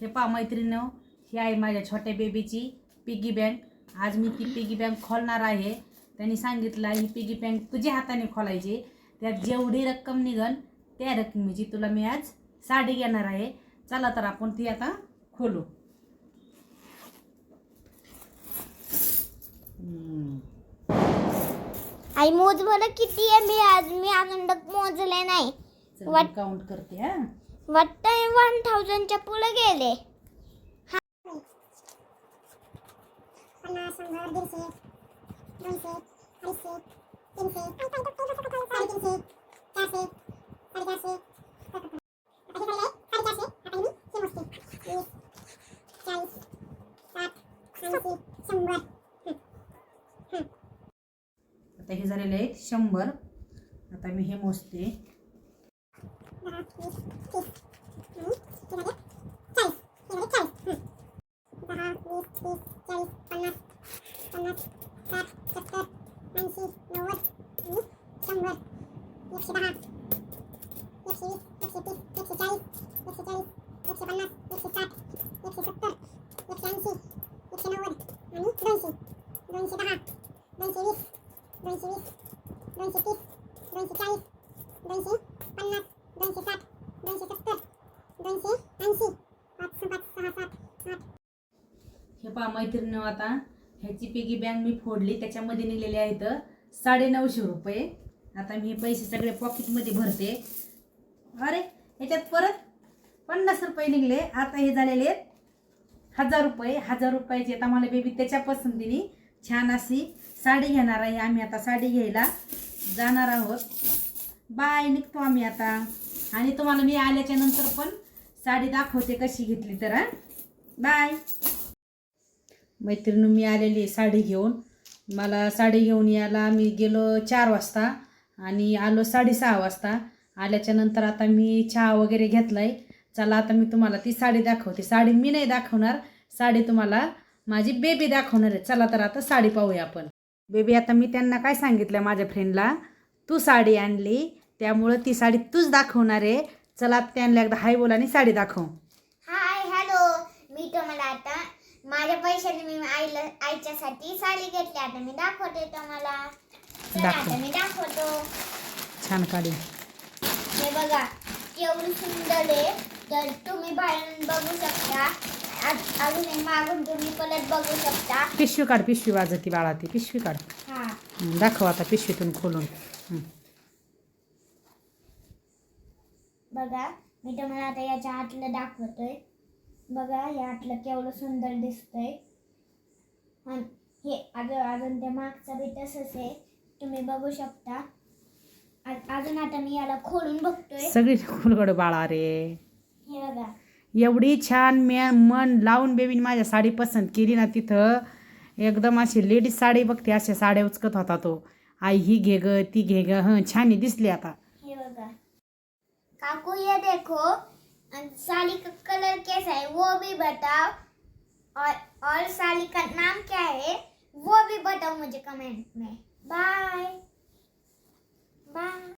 हे पा मैत्रिणीनं ही आहे माझ्या छोट्या बेबीची पिगी बँक आज मी ती पिगी बँक खोलणार आहे. त्यांनी सांगितलं ही पिगी बँक तुझ्या हाताने खोलायची. त्यात जेवढी रक्कम निघन त्या रकमेची तुला मी आज साडी घेणार आहे. चला तर आपण ती आता खोलू. आई मोज बरं किती आहे मी आज? मी अजून मोजले नाही. काउंट करते हा. वाटतं वन थाउजंडच्या पुढे गेले. आता हे झालेले आहेत शंभर. आता मी हे मोजते. दोनशे दोनशे दहा दोनशे वीस दोनशे वीस दोनशे तीस दोनशे चाळीस दोनशे पन्नास दोनशे साठ दोनशे सत्तर दोनशे ऐंशी. पाच पाच सहा सात आठ. हे पहा मैत्रिणी आता ह्याची पिगी बँक मी फोडली त्याच्यामध्ये निघलेले आहेत साडे नऊशे रुपये. आता मी हे पैसे सगळे पॉकेटमध्ये भरते. अरे ह्याच्यात परत पन्नास रुपये निघले. आता हे झालेले आहेत हजार रुपये. हजार रुपयाचे आता मला बेबी त्याच्या पसंतीने छान अशी साडी घेणार आहे. आम्ही आता साडी घ्यायला जाणार आहोत. बाय निघतो आम्ही आता. आणि तुम्हाला मी आल्याच्यानंतर पण साडी दाखवते कशी घेतली तर बाय. मैत्रिणी मी आलेली आहे साडी घेऊन. मला साडी घेऊन यायला मी गेलो चार वाजता आणि आलो साडेसहा वाजता. आल्याच्यानंतर आता मी चहा वगैरे घेतला आहे चला आता मी तुम्हाला ती साडी दाखवते. साडी मी नाही दाखवणार साडी तुम्हाला माझी बेबी दाखवणार आहे. चला तर आता साडी पाहूया आपण. बेबी आता मी त्यांना काय सांगितलं माझ्या फ्रेंडला तू साडी आणली त्यामुळं ती साडी तूच दाखवणार आहे. चला त्यांना एकदा हाय बोला आणि साडी दाखव. Hi hello. मी तुम्हाला आता माझ्या पैशाने मी आईला आईच्यासाठी साडी घेतली. आता मी दाखवते तुम्हाला. चला दाखव. आता मी दाखवतो. छान काढी. हे बघा केवढी सुंदर आहे. तर तुम्ही बाहेरून बघू शकता. आज- अजून मागून तुम्ही परत बघू शकता. पिशवी काढ पिशवी वाजती बाळा ती पिशवी काढ. हा. हं, दाखव आता पिशवीतून खोलून. हं. बघा मी तुम्हाला आता याच्या आतलं दाखवतोय. बघा या आतलं केवढं सुंदर दिसतंय. आणि हे अजून अजून त्या मागचं बी तसंच आहे. तुम्ही बघू शकता. अजून आता मी याला खोलून बघतोय. सगळी खोलगड बाळा रे. हे बघा. एवढी छान मी मन लावून बेबीने माझ्या साडी पसंत केली ना तिथं. एकदम अशी लेडीज साडी बघते अशा साड्या उचकत होता तो. आई ही घे ग ती घे ग. हं छान दिसली आता. काकू, ये देखो साली का कलर कैसा है, वो भी बताओ। और और साड़ी का नाम क्या है, वो भी बताओ मुझे कमेंट में। बाय। बाय।